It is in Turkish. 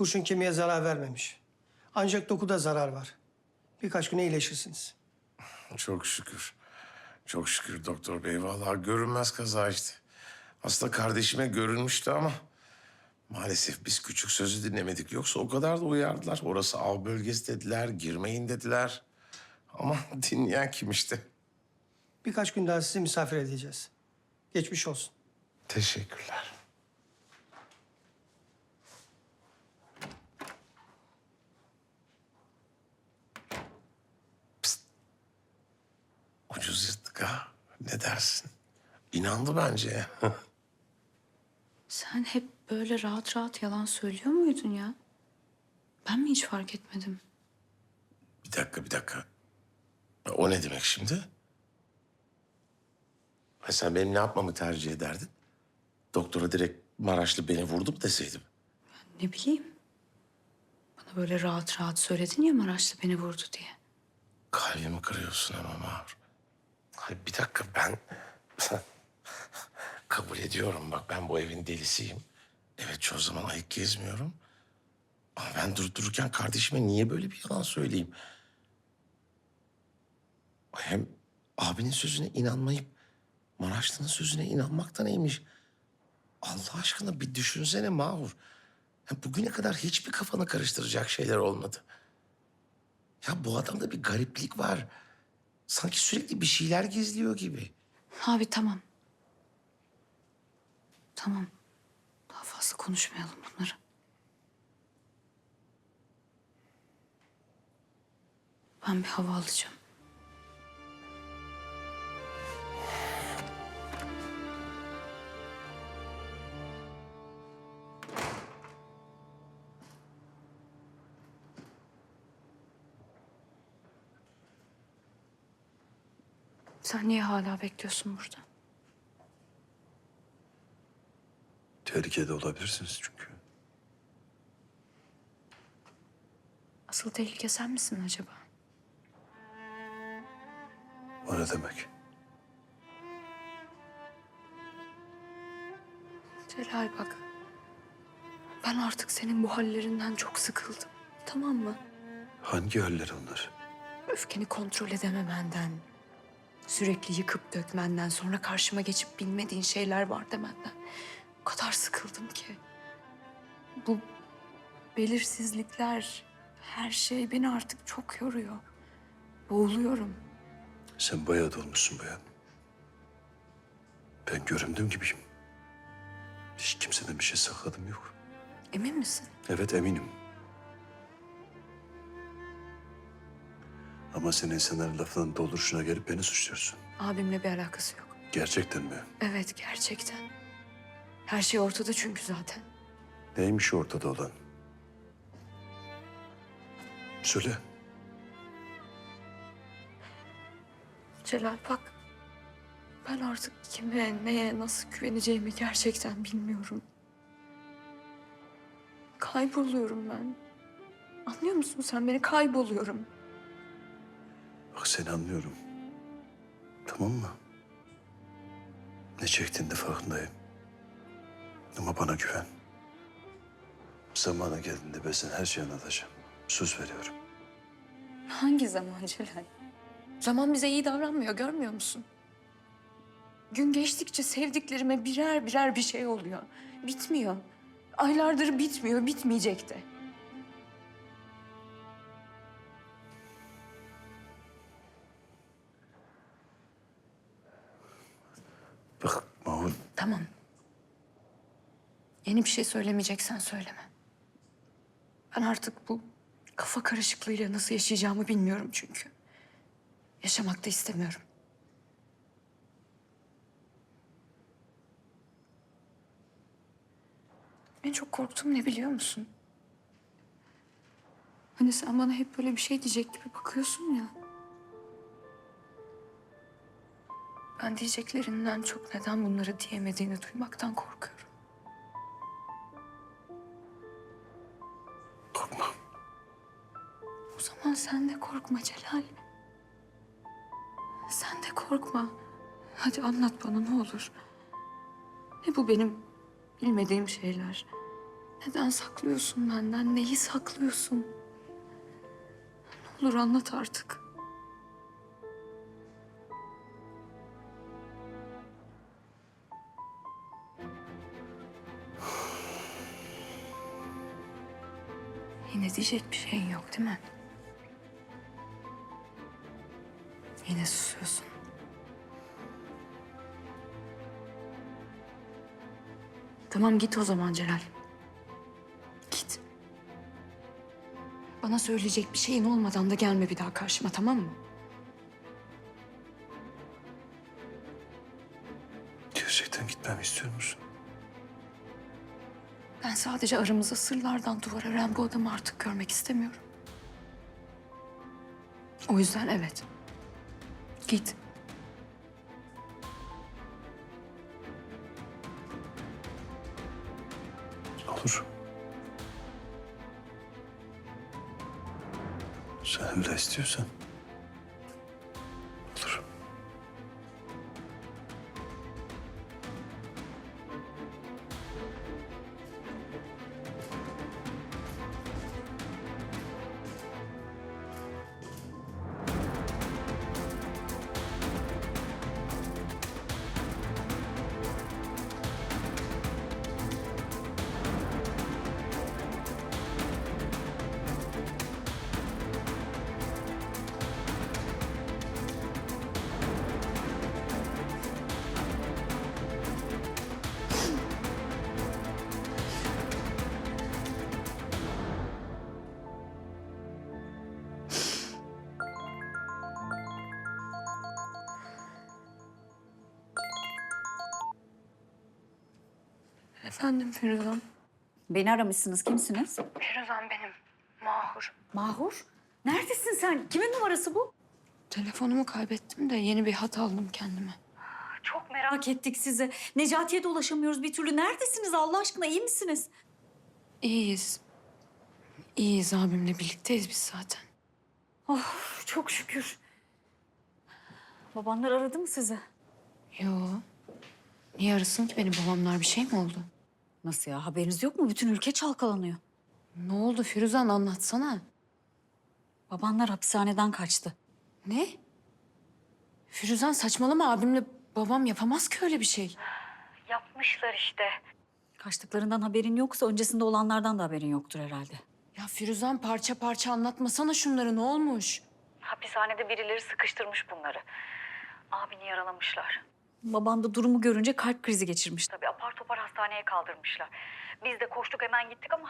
Kurşun kemiğe zarar vermemiş. Ancak dokuda zarar var. Birkaç güne iyileşirsiniz. Çok şükür. Çok şükür doktor bey. Vallahi görünmez kaza işte. Aslında kardeşime görünmüştü ama... Maalesef biz küçük sözü dinlemedik. Yoksa o kadar da uyardılar. Orası av bölgesi dediler, girmeyin dediler. Ama dinleyen kim işte? Birkaç gün daha sizi misafir edeceğiz. Geçmiş olsun. Teşekkürler. Ucuz yırttık ha. Ne dersin? İnandı bence. Sen hep böyle rahat rahat yalan söylüyor muydun ya? Ben mi hiç fark etmedim? bir dakika, bir dakika. O ne demek şimdi? Ha sen benim ne yapmamı tercih ederdin? Doktora direkt Maraşlı beni vurdu mu deseydim? Ne bileyim. Bana böyle rahat rahat söyledin ya Maraşlı beni vurdu diye. Kalbimi kırıyorsun ama Mahur. Hayır, bir dakika ben... Kabul ediyorum bak ben bu evin delisiyim. Evet çoğu zaman ayık gezmiyorum. Ama ben durup dururken kardeşime niye böyle bir yalan söyleyeyim? Hem abinin sözüne inanmayıp Maraşlı'nın sözüne inanmak da neymiş? Allah aşkına bir düşünsene Mahur. Ya bugüne kadar hiçbir kafanı karıştıracak şeyler olmadı. Ya bu adamda bir gariplik var. Sanki sürekli bir şeyler gizliyor gibi. Abi tamam. Tamam. Daha fazla konuşmayalım bunları. Ben bir hava alacağım. Sen niye hala bekliyorsun burada? Tehlikede olabilirsiniz çünkü. Asıl tehlike sen misin acaba? O ne demek? Celal bak. Ben artık senin bu hallerinden çok sıkıldım. Tamam mı? Hangi haller onlar? Öfkeni kontrol edememenden, sürekli yıkıp dökmenden, sonra karşıma geçip bilmediğin şeyler var demenden. O kadar sıkıldım ki. Bu belirsizlikler, her şey beni artık çok yoruyor. Boğuluyorum. Sen bayağı dolmuşsun bayan. Ben göründüğüm gibiyim. Hiç kimseden bir şey sakladım yok. Emin misin? Evet eminim. Ama sen insanların lafından dolduruşuna gelip beni suçluyorsun. Abimle bir alakası yok. Gerçekten mi? Evet, gerçekten. Her şey ortada çünkü zaten. Neymiş ortada olan? Söyle. Celal bak. Ben artık kime, neye, nasıl güveneceğimi gerçekten bilmiyorum. Kayboluyorum ben. Anlıyor musun sen beni? Kayboluyorum. Bak seni anlıyorum. Tamam mı? Ne çektiğinde farkındayım. Ama bana güven. Zamanı geldiğinde ben sana her şeyi anlatacağım. Söz veriyorum. Hangi zaman Celal? Zaman bize iyi davranmıyor, görmüyor musun? Gün geçtikçe sevdiklerime birer birer bir şey oluyor. Bitmiyor. Aylardır bitmiyor, bitmeyecek de. Tamam. Yeni bir şey söylemeyeceksen söyleme. Ben artık bu kafa karışıklığıyla nasıl yaşayacağımı bilmiyorum çünkü. Yaşamak da istemiyorum. En çok korktuğum ne biliyor musun? Hani sen bana hep böyle bir şey diyecek gibi bakıyorsun ya. Ben diyeceklerinden çok neden bunları diyemediğini duymaktan korkuyorum. korkma. O zaman sen de korkma Celal. Sen de korkma. Hadi anlat bana ne olur. Ne bu benim bilmediğim şeyler? Neden saklıyorsun benden? Neyi saklıyorsun? Ne olur anlat artık. Yine diyecek bir şeyin yok değil mi? Yine susuyorsun. Tamam git o zaman Celal. Git. Bana söyleyecek bir şeyin olmadan da gelme bir daha karşıma tamam mı? Gerçekten gitmemi istiyor musun? Ben sadece aramızda sırlardan duvar ören bu adamı artık görmek istemiyorum. O yüzden evet. Git. Olur. Sen öyle istiyorsan. Efendim Firuzan. Beni aramışsınız. Kimsiniz? Firuzan benim. Mahur. Mahur. Neredesin sen? Kimin numarası bu? Telefonumu kaybettim de yeni bir hat aldım kendime. Çok merak ettik sizi. Necati'ye de ulaşamıyoruz bir türlü. Neredesiniz Allah aşkına? iyi misiniz? İyiyiz. İyiyiz abimle birlikteyiz biz zaten. Oh çok şükür. Babanlar aradı mı sizi? Yo. Niye arasın ki benim babamlar bir şey mi oldu? Nasıl ya? Haberiniz yok mu? Bütün ülke çalkalanıyor. Ne oldu Firuzan anlatsana. Babanlar hapishaneden kaçtı. Ne? Firuzan saçmalama abimle babam yapamaz ki öyle bir şey. Yapmışlar işte. Kaçtıklarından haberin yoksa öncesinde olanlardan da haberin yoktur herhalde. Ya Firuzan parça parça anlatmasana şunları ne olmuş? Hapishanede birileri sıkıştırmış bunları. Abini yaralamışlar. Baban da durumu görünce kalp krizi geçirmiş. Tabii apar topar hastaneye kaldırmışlar. Biz de koştuk hemen gittik ama